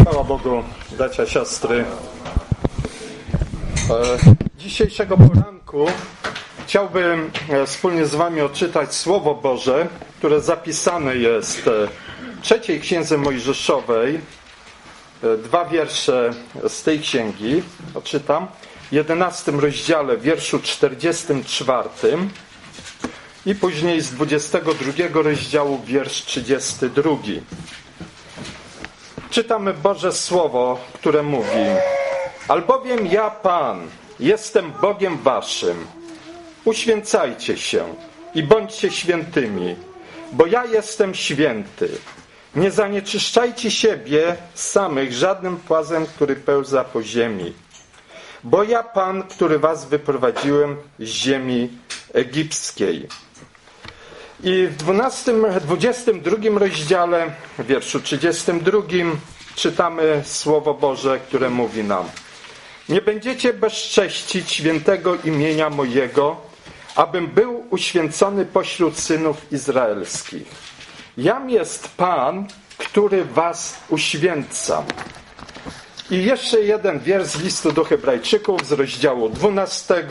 Chwała Bogu, bracia, siostry. E, Dzisiejszego poranku chciałbym e, wspólnie z Wami odczytać Słowo Boże, które zapisane jest e, w trzeciej księdze Mojżeszowej. Dwa wiersze z tej księgi odczytam. W jedenastym rozdziale, wierszu 44 i później z 22 rozdziału, wiersz 32. Czytamy Boże Słowo, które mówi: Albowiem ja, Pan, jestem Bogiem Waszym. Uświęcajcie się i bądźcie świętymi, bo ja jestem święty. Nie zanieczyszczajcie siebie samych żadnym płazem, który pełza po ziemi. Bo ja, Pan, który Was wyprowadziłem z ziemi egipskiej. I w 12, 22 rozdziale, w wierszu 32 czytamy Słowo Boże, które mówi nam Nie będziecie bezcześcić świętego imienia mojego, abym był uświęcony pośród synów izraelskich. Jam jest Pan, który was uświęca. I jeszcze jeden wiersz z listu do Hebrajczyków z rozdziału 12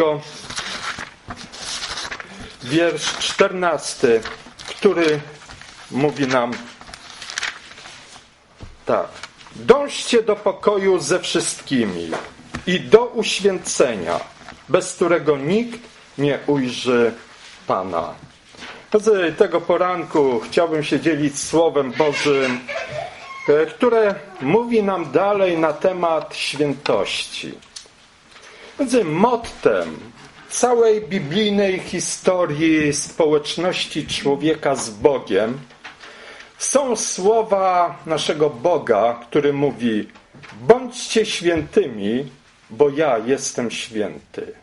wiersz 14, który mówi nam tak. Dążcie do pokoju ze wszystkimi i do uświęcenia, bez którego nikt nie ujrzy Pana. Z tego poranku chciałbym się dzielić Słowem Bożym, e, które mówi nam dalej na temat świętości. Więc mottem całej biblijnej historii społeczności człowieka z Bogiem są słowa naszego Boga, który mówi: Bądźcie świętymi, bo ja jestem święty.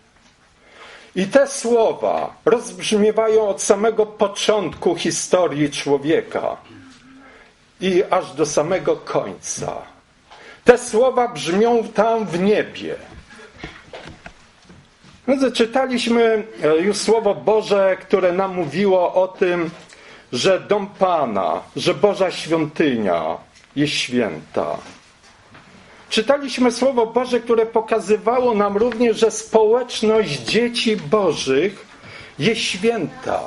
I te słowa rozbrzmiewają od samego początku historii człowieka i aż do samego końca. Te słowa brzmią tam w niebie. Drodzy, czytaliśmy e, już Słowo Boże, które nam mówiło o tym, że dom Pana, że Boża świątynia jest święta. Czytaliśmy Słowo Boże, które pokazywało nam również, że społeczność dzieci Bożych jest święta.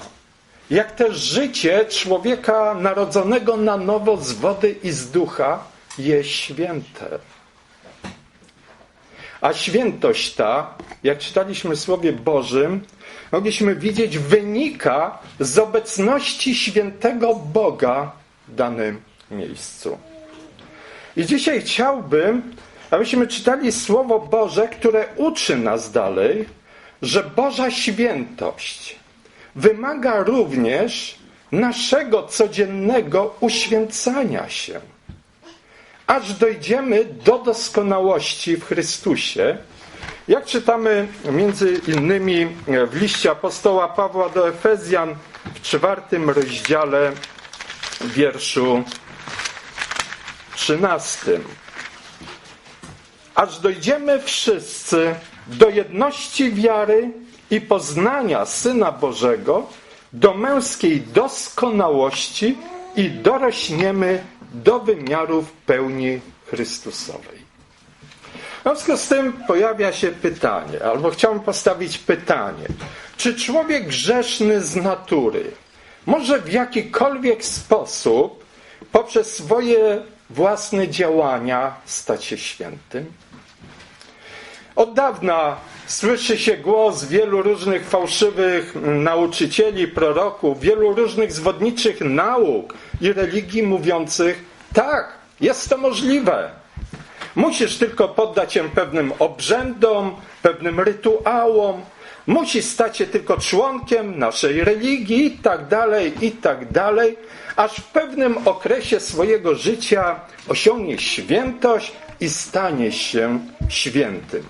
Jak też życie człowieka narodzonego na nowo z wody i z ducha jest święte. A świętość ta, jak czytaliśmy w Słowie Bożym, mogliśmy widzieć, wynika z obecności świętego Boga w danym miejscu. I dzisiaj chciałbym, abyśmy czytali Słowo Boże, które uczy nas dalej, że Boża świętość wymaga również naszego codziennego uświęcania się aż dojdziemy do doskonałości w Chrystusie. Jak czytamy między innymi w liście apostoła Pawła do Efezjan w czwartym rozdziale wierszu trzynastym. Aż dojdziemy wszyscy do jedności wiary i poznania Syna Bożego, do męskiej doskonałości i dorośniemy do wymiarów pełni Chrystusowej. W związku z tym pojawia się pytanie, albo chciałbym postawić pytanie, czy człowiek grzeszny z natury może w jakikolwiek sposób poprzez swoje własne działania stać się świętym? Od dawna słyszy się głos wielu różnych fałszywych nauczycieli, proroków, wielu różnych zwodniczych nauk i religii mówiących: tak, jest to możliwe. Musisz tylko poddać się pewnym obrzędom, pewnym rytuałom, musisz stać się tylko członkiem naszej religii i tak dalej, i tak dalej, aż w pewnym okresie swojego życia osiągniesz świętość i staniesz się świętym.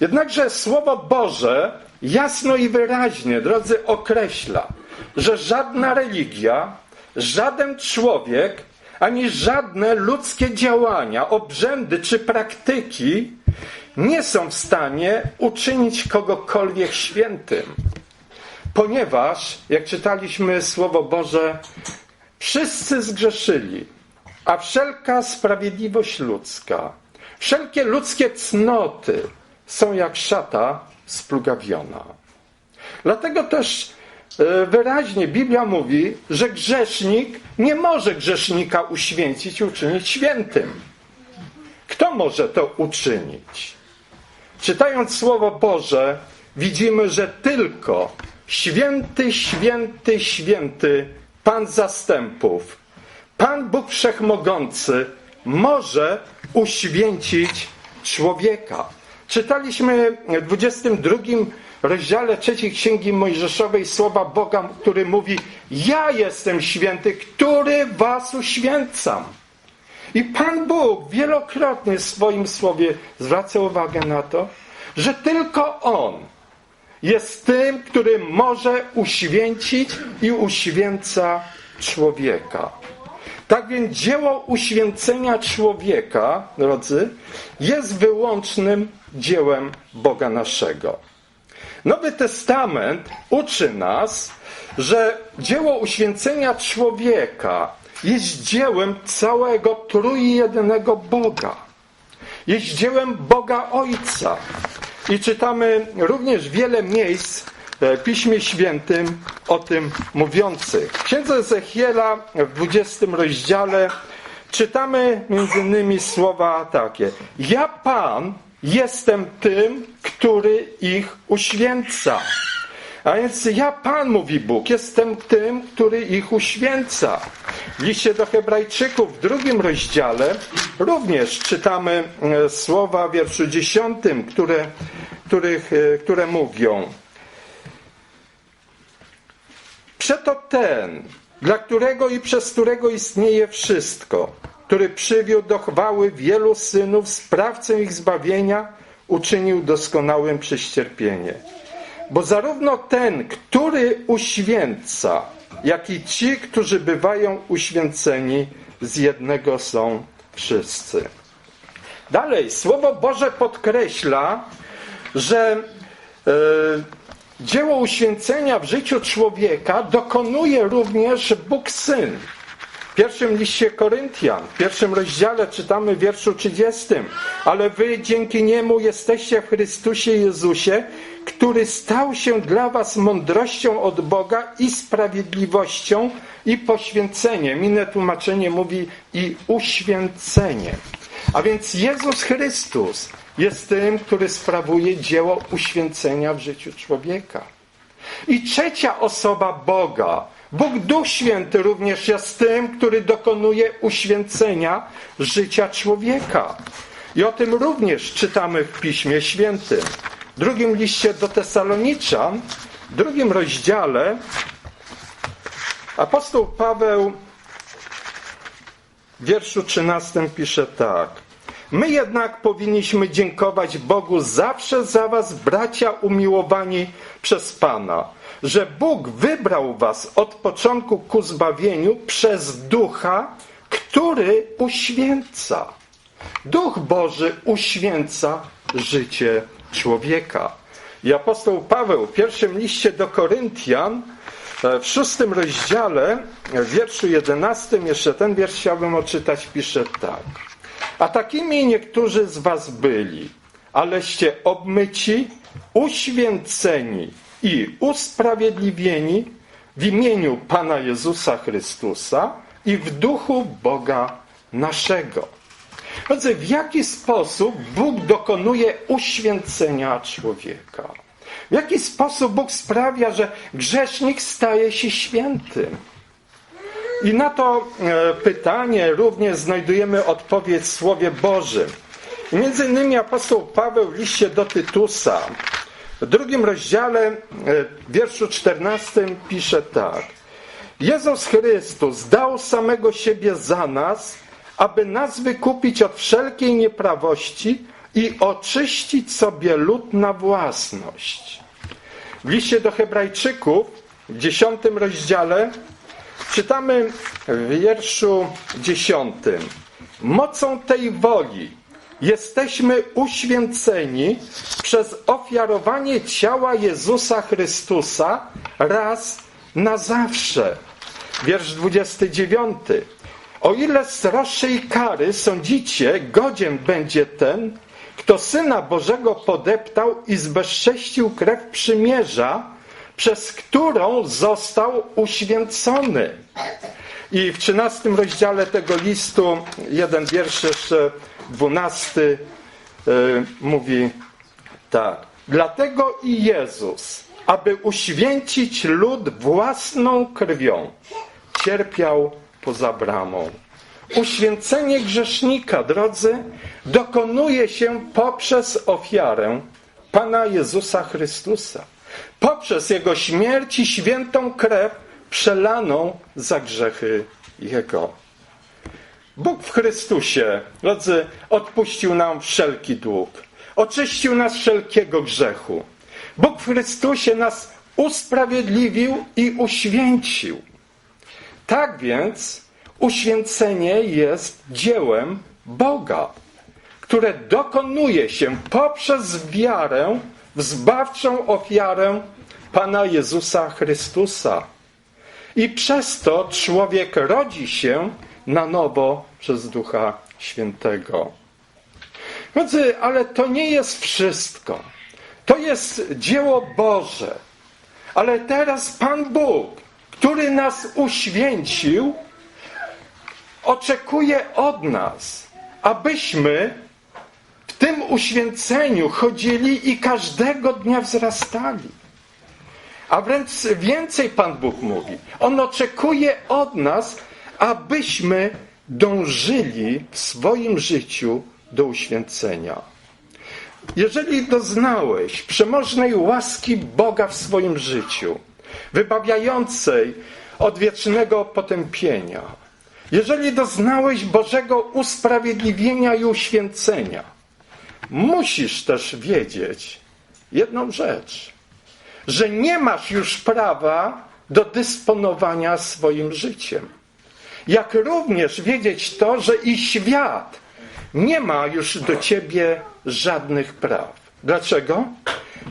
Jednakże Słowo Boże jasno i wyraźnie, drodzy, określa, że żadna religia, żaden człowiek, ani żadne ludzkie działania, obrzędy czy praktyki nie są w stanie uczynić kogokolwiek świętym. Ponieważ, jak czytaliśmy Słowo Boże, Wszyscy zgrzeszyli, a wszelka sprawiedliwość ludzka, wszelkie ludzkie cnoty są jak szata splugawiona. Dlatego też wyraźnie Biblia mówi, że grzesznik nie może grzesznika uświęcić i uczynić świętym. Kto może to uczynić? Czytając Słowo Boże, widzimy, że tylko święty, święty, święty Pan zastępów, Pan Bóg Wszechmogący może uświęcić człowieka. Czytaliśmy w 22 rozdziale trzeciej Księgi Mojżeszowej słowa Boga, który mówi: Ja jestem święty, który was uświęcam. I Pan Bóg wielokrotnie w swoim słowie zwraca uwagę na to, że tylko On jest tym, który może uświęcić i uświęca człowieka. Tak więc dzieło uświęcenia człowieka, drodzy, jest wyłącznym dziełem Boga naszego. Nowy Testament uczy nas, że dzieło uświęcenia człowieka jest dziełem całego trójjednego Boga. Jest dziełem Boga Ojca. I czytamy również wiele miejsc w Piśmie Świętym o tym mówiących. W Księdze Ezechiela w 20 rozdziale czytamy między innymi słowa takie. Ja Pan jestem tym, który ich uświęca. A więc ja Pan, mówi Bóg, jestem tym, który ich uświęca. W liście do Hebrajczyków w drugim rozdziale również czytamy e, słowa w wierszu dziesiątym, które, których, e, które mówią Przeto ten, dla którego i przez którego istnieje wszystko, który przywiódł do chwały wielu synów, sprawcę ich zbawienia, uczynił doskonałym przez cierpienie. Bo zarówno ten, który uświęca, jak i ci, którzy bywają uświęceni, z jednego są wszyscy. Dalej, Słowo Boże podkreśla, że e, dzieło uświęcenia w życiu człowieka dokonuje również Bóg Syn. Pierwszym liście Koryntian, w pierwszym rozdziale czytamy w wierszu 30. Ale wy dzięki niemu jesteście w Chrystusie Jezusie, który stał się dla was mądrością od Boga i sprawiedliwością i poświęceniem. Inne tłumaczenie mówi i uświęceniem. A więc Jezus Chrystus jest tym, który sprawuje dzieło uświęcenia w życiu człowieka. I trzecia osoba Boga, Bóg Duch Święty również jest tym, który dokonuje uświęcenia życia człowieka. I o tym również czytamy w Piśmie Świętym. W drugim liście do Tesaloniczan, w drugim rozdziale, apostoł Paweł w wierszu 13 pisze tak. My jednak powinniśmy dziękować Bogu zawsze za was, bracia umiłowani przez Pana, że Bóg wybrał was od początku ku zbawieniu przez Ducha, który uświęca. Duch Boży uświęca życie człowieka. I apostoł Paweł w pierwszym liście do Koryntian, w szóstym rozdziale, w wierszu jedenastym, jeszcze ten wiersz chciałbym odczytać, pisze tak. A takimi niektórzy z was byli, aleście obmyci, uświęceni i usprawiedliwieni w imieniu Pana Jezusa Chrystusa i w duchu Boga naszego. Drodzy, w jaki sposób Bóg dokonuje uświęcenia człowieka? W jaki sposób Bóg sprawia, że grzesznik staje się świętym? I na to e, pytanie również znajdujemy odpowiedź w Słowie Bożym. Między innymi apostoł Paweł w liście do Tytusa w drugim rozdziale, e, w wierszu 14 pisze tak. Jezus Chrystus dał samego siebie za nas, aby nas wykupić od wszelkiej nieprawości i oczyścić sobie lud na własność. W liście do Hebrajczyków w dziesiątym rozdziale czytamy w wierszu dziesiątym. Mocą tej woli jesteśmy uświęceni przez ofiarowanie ciała Jezusa Chrystusa raz na zawsze. wiersz 29. O ile sroższej kary sądzicie, godzien będzie ten, kto Syna Bożego podeptał i zbezcześcił krew przymierza, przez którą został uświęcony. I w 13 rozdziale tego listu, jeden wiersz jeszcze, 12, yy, mówi tak. Dlatego i Jezus, aby uświęcić lud własną krwią, cierpiał poza bramą. Uświęcenie grzesznika, drodzy, dokonuje się poprzez ofiarę Pana Jezusa Chrystusa. Poprzez Jego śmierć i świętą krew przelaną za grzechy Jego. Bóg w Chrystusie, drodzy, odpuścił nam wszelki dług. Oczyścił nas wszelkiego grzechu. Bóg w Chrystusie nas usprawiedliwił i uświęcił. Tak więc uświęcenie jest dziełem Boga, które dokonuje się poprzez wiarę w zbawczą ofiarę Pana Jezusa Chrystusa. I przez to człowiek rodzi się na nowo przez Ducha Świętego. Drodzy, ale to nie jest wszystko. To jest dzieło Boże. Ale teraz Pan Bóg, który nas uświęcił, oczekuje od nas, abyśmy w tym uświęceniu chodzili i każdego dnia wzrastali. A wręcz więcej Pan Bóg mówi. On oczekuje od nas, abyśmy dążyli w swoim życiu do uświęcenia. Jeżeli doznałeś przemożnej łaski Boga w swoim życiu, wybawiającej od wiecznego potępienia, jeżeli doznałeś Bożego usprawiedliwienia i uświęcenia, musisz też wiedzieć jedną rzecz, że nie masz już prawa do dysponowania swoim życiem. Jak również wiedzieć to, że i świat nie ma już do ciebie żadnych praw. Dlaczego?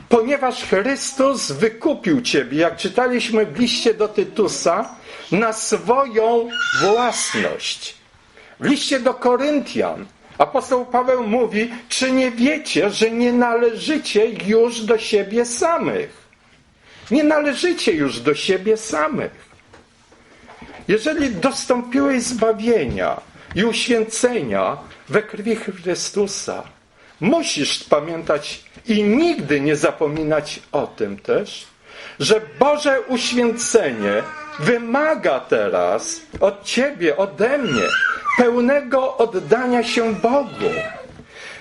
Ponieważ Chrystus wykupił ciebie, jak czytaliśmy w liście do Tytusa, na swoją własność. W liście do Koryntian apostoł Paweł mówi, czy nie wiecie, że nie należycie już do siebie samych? Nie należycie już do siebie samych. Jeżeli dostąpiłeś zbawienia i uświęcenia we krwi Chrystusa, musisz pamiętać i nigdy nie zapominać o tym też, że Boże uświęcenie wymaga teraz od Ciebie, ode mnie, pełnego oddania się Bogu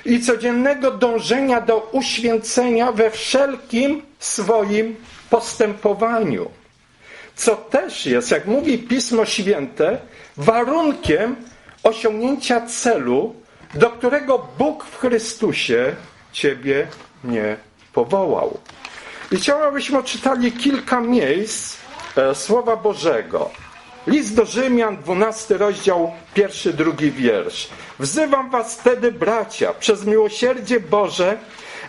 i codziennego dążenia do uświęcenia we wszelkim swoim postępowaniu. Co też jest, jak mówi Pismo Święte, warunkiem osiągnięcia celu, do którego Bóg w Chrystusie Ciebie nie powołał. I chciałabym, abyśmy odczytali kilka miejsc e, Słowa Bożego. List do Rzymian, 12 rozdział, pierwszy, drugi wiersz. Wzywam was wtedy, bracia, przez miłosierdzie Boże,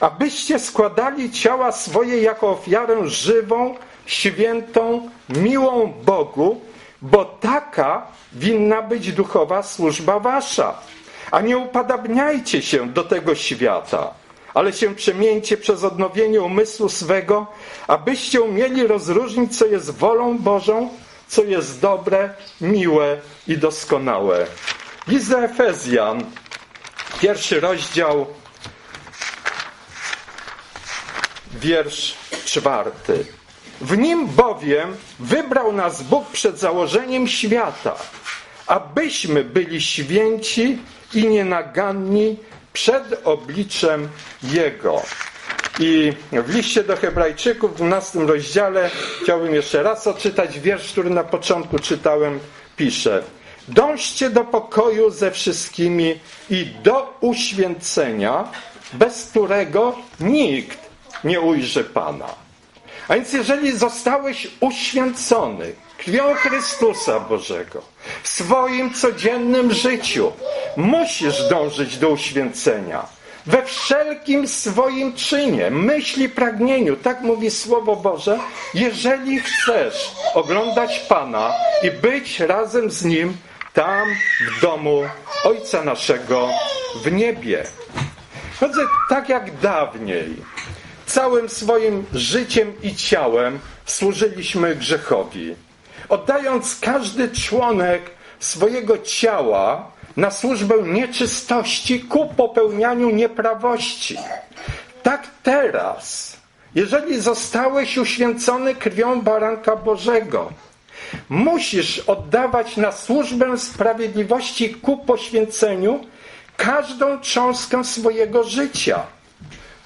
abyście składali ciała swoje jako ofiarę żywą, świętą, miłą Bogu, bo taka winna być duchowa służba wasza. A nie upadabniajcie się do tego świata, ale się przemieńcie przez odnowienie umysłu swego, abyście umieli rozróżnić, co jest wolą Bożą, co jest dobre, miłe i doskonałe. List Efezjan, pierwszy rozdział, wiersz czwarty. W nim bowiem wybrał nas Bóg przed założeniem świata, abyśmy byli święci i nienaganni przed obliczem Jego. I w liście do Hebrajczyków w 12 rozdziale chciałbym jeszcze raz odczytać wiersz, który na początku czytałem, pisze Dążcie do pokoju ze wszystkimi i do uświęcenia, bez którego nikt nie ujrzy Pana. A więc jeżeli zostałeś uświęcony krwią Chrystusa Bożego w swoim codziennym życiu, musisz dążyć do uświęcenia. we wszelkim swoim czynie, myśli, pragnieniu, tak mówi Słowo Boże, jeżeli chcesz oglądać Pana i być razem z Nim tam w domu Ojca naszego w niebie. Chodzę tak jak dawniej. Całym swoim życiem i ciałem służyliśmy grzechowi. Oddając każdy członek swojego ciała na służbę nieczystości ku popełnianiu nieprawości. Tak teraz, jeżeli zostałeś uświęcony krwią baranka Bożego, musisz oddawać na służbę sprawiedliwości ku poświęceniu każdą cząstkę swojego życia.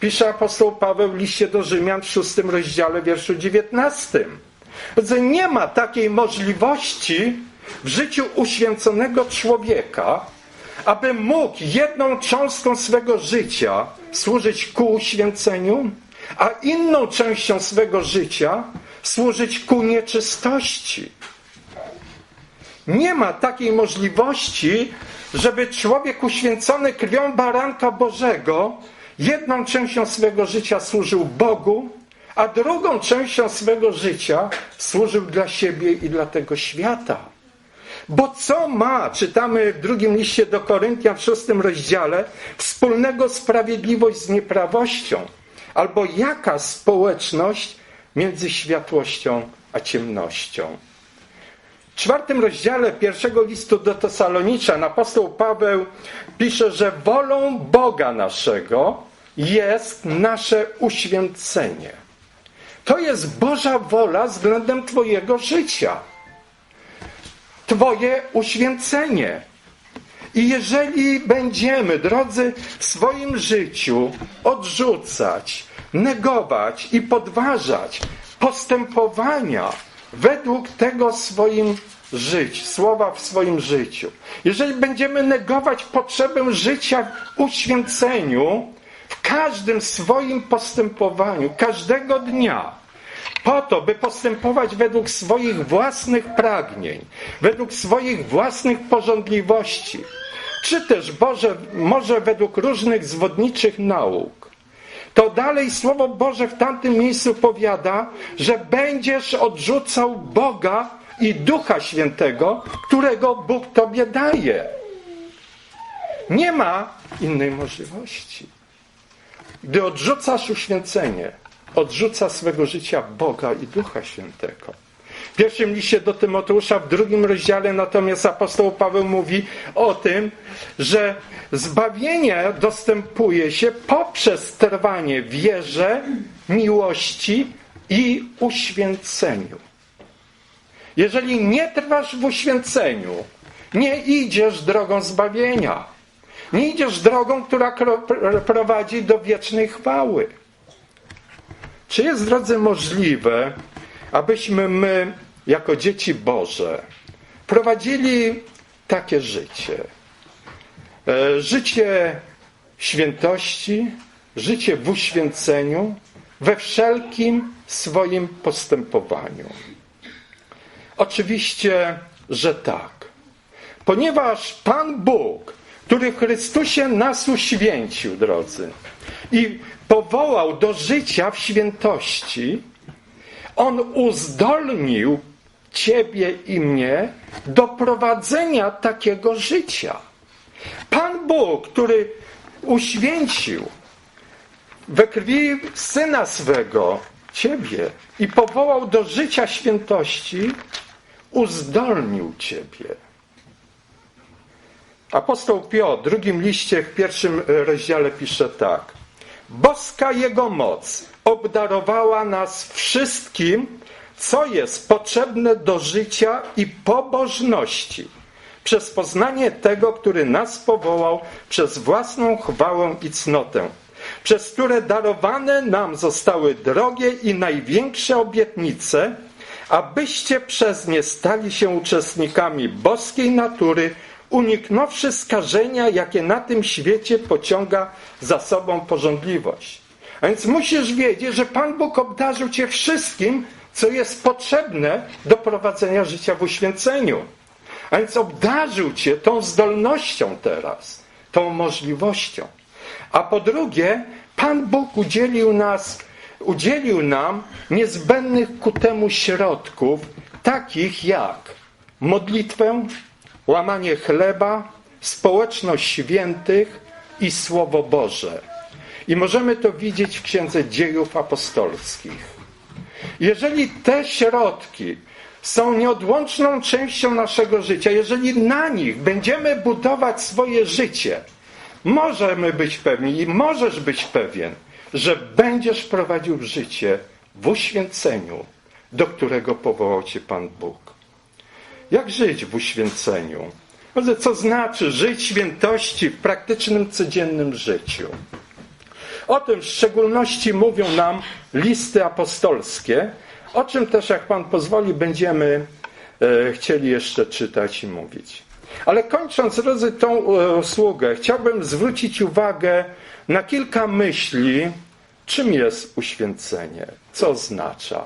Pisze apostoł Paweł w liście do Rzymian w szóstym rozdziale, wierszu 19. Że nie ma takiej możliwości w życiu uświęconego człowieka, aby mógł jedną cząstką swego życia służyć ku uświęceniu, a inną częścią swego życia służyć ku nieczystości. Nie ma takiej możliwości, żeby człowiek uświęcony krwią baranka Bożego jedną częścią swego życia służył Bogu, a drugą częścią swego życia służył dla siebie i dla tego świata. Bo co ma, czytamy w drugim liście do Koryntian w szóstym rozdziale, wspólnego sprawiedliwość z nieprawością? Albo jaka społeczność między światłością a ciemnością? W czwartym rozdziale pierwszego listu do Tesalonicza apostoł Paweł pisze, że wolą Boga naszego jest nasze uświęcenie. To jest Boża wola względem Twojego życia. Twoje uświęcenie. I jeżeli będziemy, drodzy, w swoim życiu odrzucać, negować i podważać postępowania według tego swoim żyć, słowa w swoim życiu, jeżeli będziemy negować potrzebę życia w uświęceniu, w każdym swoim postępowaniu, każdego dnia, po to, by postępować według swoich własnych pragnień, według swoich własnych porządliwości, czy też Boże, może według różnych zwodniczych nauk, to dalej Słowo Boże w tamtym miejscu powiada, że będziesz odrzucał Boga i Ducha Świętego, którego Bóg Tobie daje. Nie ma innej możliwości. Gdy odrzucasz uświęcenie, odrzuca swego życia Boga i Ducha Świętego. W pierwszym liście do Tymoteusza, w drugim rozdziale natomiast apostoł Paweł mówi o tym, że zbawienie dostępuje się poprzez trwanie wierze, miłości i uświęceniu. Jeżeli nie trwasz w uświęceniu, nie idziesz drogą zbawienia. Nie idziesz drogą, która prowadzi do wiecznej chwały. Czy jest, drodzy, możliwe, abyśmy my, jako dzieci Boże, prowadzili takie życie? E, Życie świętości, życie w uświęceniu, we wszelkim swoim postępowaniu. Oczywiście, że tak. Ponieważ Pan Bóg, który w Chrystusie nas uświęcił, drodzy, i powołał do życia w świętości, On uzdolnił Ciebie i mnie do prowadzenia takiego życia. Pan Bóg, który uświęcił we krwi Syna swego Ciebie i powołał do życia świętości, uzdolnił Ciebie. Apostoł Piotr w drugim liście, w pierwszym rozdziale pisze tak. Boska Jego moc obdarowała nas wszystkim, co jest potrzebne do życia i pobożności, przez poznanie tego, który nas powołał przez własną chwałę i cnotę, przez które darowane nam zostały drogie i największe obietnice, abyście przez nie stali się uczestnikami boskiej natury, uniknąwszy skażenia, jakie na tym świecie pociąga za sobą porządliwość. A więc musisz wiedzieć, że Pan Bóg obdarzył Cię wszystkim, co jest potrzebne do prowadzenia życia w uświęceniu. A więc obdarzył Cię tą zdolnością teraz, tą możliwością. A po drugie, Pan Bóg udzielił nas, udzielił nam niezbędnych ku temu środków, takich jak modlitwę, łamanie chleba, społeczność świętych i Słowo Boże. I możemy to widzieć w Księdze Dziejów Apostolskich. Jeżeli te środki są nieodłączną częścią naszego życia, jeżeli na nich będziemy budować swoje życie, możemy być pewni i możesz być pewien, że będziesz prowadził życie w uświęceniu, do którego powołał Cię Pan Bóg. Jak żyć w uświęceniu? Co znaczy żyć świętości w praktycznym, codziennym życiu? O tym w szczególności mówią nam listy apostolskie, o czym też, jak Pan pozwoli, będziemy e, chcieli jeszcze czytać i mówić. Ale kończąc, drodzy, tą e, usługę, chciałbym zwrócić uwagę na kilka myśli, czym jest uświęcenie, co oznacza.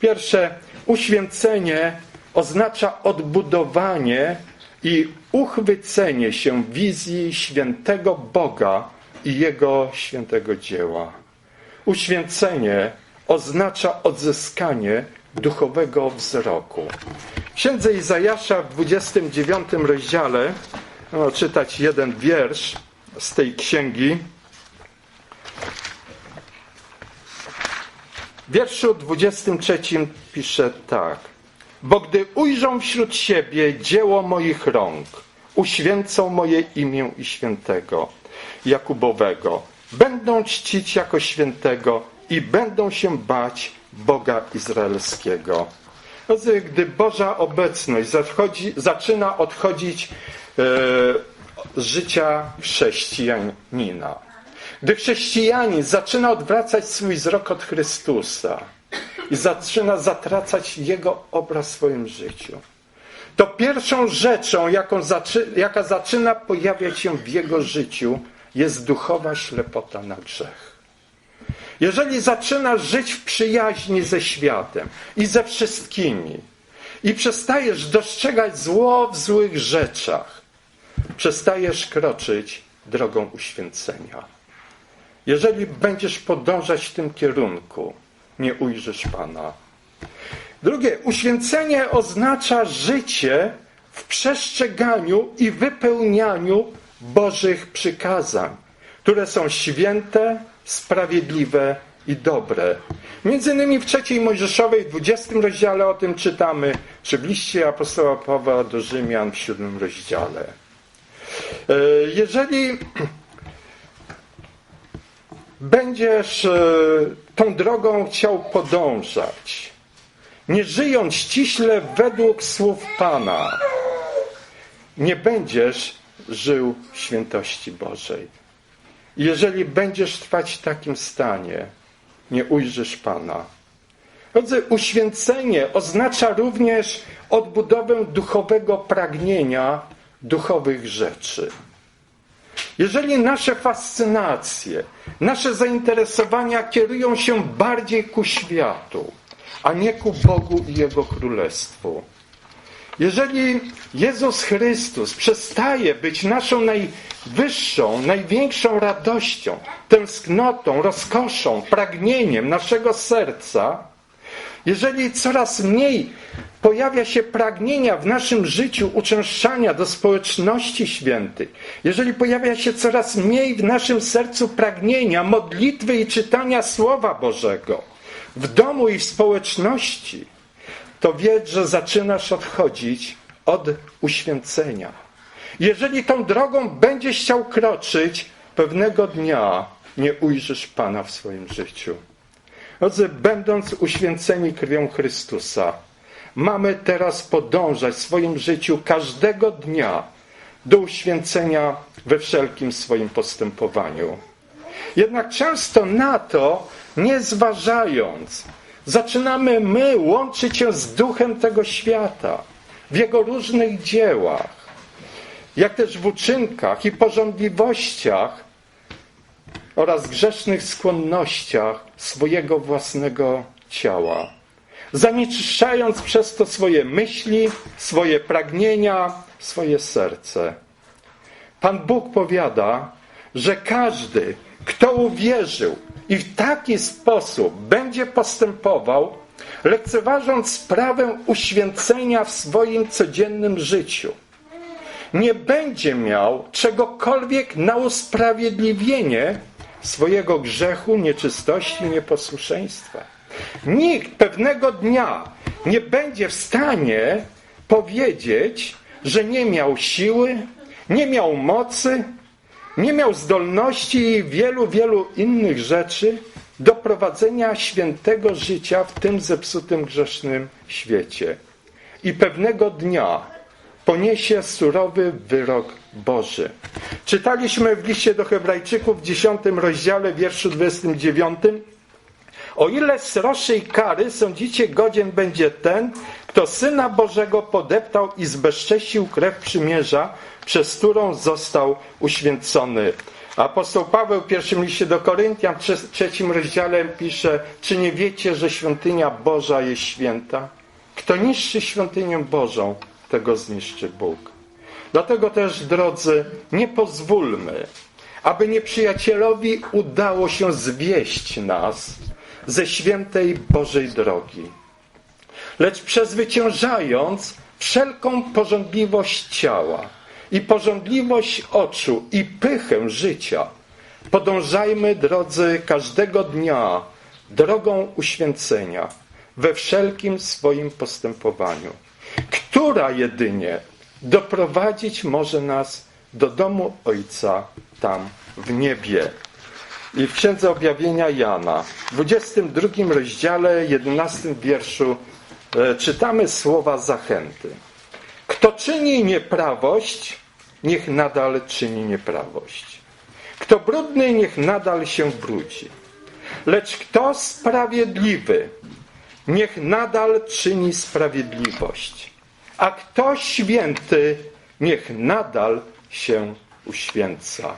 Pierwsze, uświęcenie oznacza odbudowanie i uchwycenie się wizji świętego Boga i Jego świętego dzieła. Uświęcenie oznacza odzyskanie duchowego wzroku. W Księdze Izajasza w 29 rozdziale, no, czytać jeden wiersz z tej księgi. W wierszu 23 pisze tak. Bo gdy ujrzą wśród siebie dzieło moich rąk, uświęcą moje imię i świętego, Jakubowego, będą czcić jako świętego i będą się bać Boga Izraelskiego. Gdy Boża obecność zachodzi, zaczyna odchodzić e, z życia chrześcijanina, gdy chrześcijanin zaczyna odwracać swój wzrok od Chrystusa i zaczyna zatracać Jego obraz w swoim życiu, to pierwszą rzeczą, jaką zaczy, jaka zaczyna pojawiać się w jego życiu, jest duchowa ślepota na grzech. Jeżeli zaczynasz żyć w przyjaźni ze światem i ze wszystkimi i przestajesz dostrzegać zło w złych rzeczach, przestajesz kroczyć drogą uświęcenia. Jeżeli będziesz podążać w tym kierunku, nie ujrzysz Pana. Drugie, uświęcenie oznacza życie w przestrzeganiu i wypełnianiu Bożych przykazań, które są święte, sprawiedliwe i dobre. Między innymi w trzeciej Mojżeszowej, w 20 rozdziale o tym czytamy, czy w liście apostoła Pawła do Rzymian w siódmym rozdziale. E, Jeżeli będziesz e, tą drogą chciał podążać, nie żyjąc ściśle według słów Pana, nie będziesz żył w świętości Bożej. Jeżeli będziesz trwać w takim stanie, nie ujrzysz Pana. Drodzy, uświęcenie oznacza również odbudowę duchowego pragnienia duchowych rzeczy. Jeżeli nasze fascynacje, nasze zainteresowania kierują się bardziej ku światu, a nie ku Bogu i Jego Królestwu, jeżeli Jezus Chrystus przestaje być naszą najwyższą, największą radością, tęsknotą, rozkoszą, pragnieniem naszego serca, jeżeli coraz mniej pojawia się pragnienia w naszym życiu uczęszczania do społeczności świętych, jeżeli pojawia się coraz mniej w naszym sercu pragnienia modlitwy i czytania Słowa Bożego w domu i w społeczności, to wiedz, że zaczynasz odchodzić od uświęcenia. Jeżeli tą drogą będziesz chciał kroczyć, pewnego dnia nie ujrzysz Pana w swoim życiu. Drodzy, będąc uświęceni krwią Chrystusa, mamy teraz podążać w swoim życiu każdego dnia do uświęcenia we wszelkim swoim postępowaniu. Jednak często na to nie zważając, zaczynamy my łączyć się z duchem tego świata w jego różnych dziełach, jak też w uczynkach i porządliwościach oraz grzesznych skłonnościach swojego własnego ciała, zanieczyszczając przez to swoje myśli, swoje pragnienia, swoje serce. Pan Bóg powiada, że każdy, kto uwierzył i w taki sposób będzie postępował, lekceważąc sprawę uświęcenia w swoim codziennym życiu, nie będzie miał czegokolwiek na usprawiedliwienie swojego grzechu, nieczystości, nieposłuszeństwa. Nikt pewnego dnia nie będzie w stanie powiedzieć, że nie miał siły, nie miał mocy, nie miał zdolności i wielu, wielu innych rzeczy do prowadzenia świętego życia w tym zepsutym, grzesznym świecie. I pewnego dnia poniesie surowy wyrok Boży. Czytaliśmy w liście do Hebrajczyków w 10 rozdziale, wierszu 29. O ile sroczej kary sądzicie godzien będzie ten, kto Syna Bożego podeptał i zbezcześcił krew przymierza, przez którą został uświęcony. Apostoł Paweł w pierwszym liście do Koryntian, w trzecim rozdziale pisze, czy nie wiecie, że świątynia Boża jest święta? Kto niszczy świątynię Bożą, tego zniszczy Bóg. Dlatego też, drodzy, nie pozwólmy, aby nieprzyjacielowi udało się zwieść nas ze świętej Bożej drogi. Lecz przezwyciężając wszelką porządliwość ciała i porządliwość oczu i pychę życia, podążajmy, drodzy, każdego dnia drogą uświęcenia we wszelkim swoim postępowaniu, która jedynie doprowadzić może nas do domu Ojca tam w niebie. I w Księdze Objawienia Jana, w 22 rozdziale, 11 wierszu czytamy słowa zachęty. Kto czyni nieprawość, niech nadal czyni nieprawość. Kto brudny, niech nadal się brudzi. Lecz kto sprawiedliwy, niech nadal czyni sprawiedliwość. A kto święty, niech nadal się uświęca.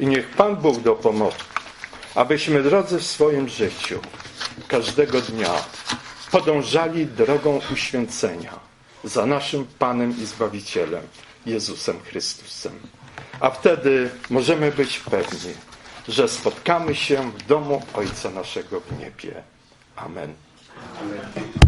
I niech Pan Bóg dopomoże, abyśmy, drodzy, w swoim życiu każdego dnia podążali drogą uświęcenia za naszym Panem i Zbawicielem, Jezusem Chrystusem. A wtedy możemy być pewni, że spotkamy się w domu Ojca naszego w niebie. Amen. Amen.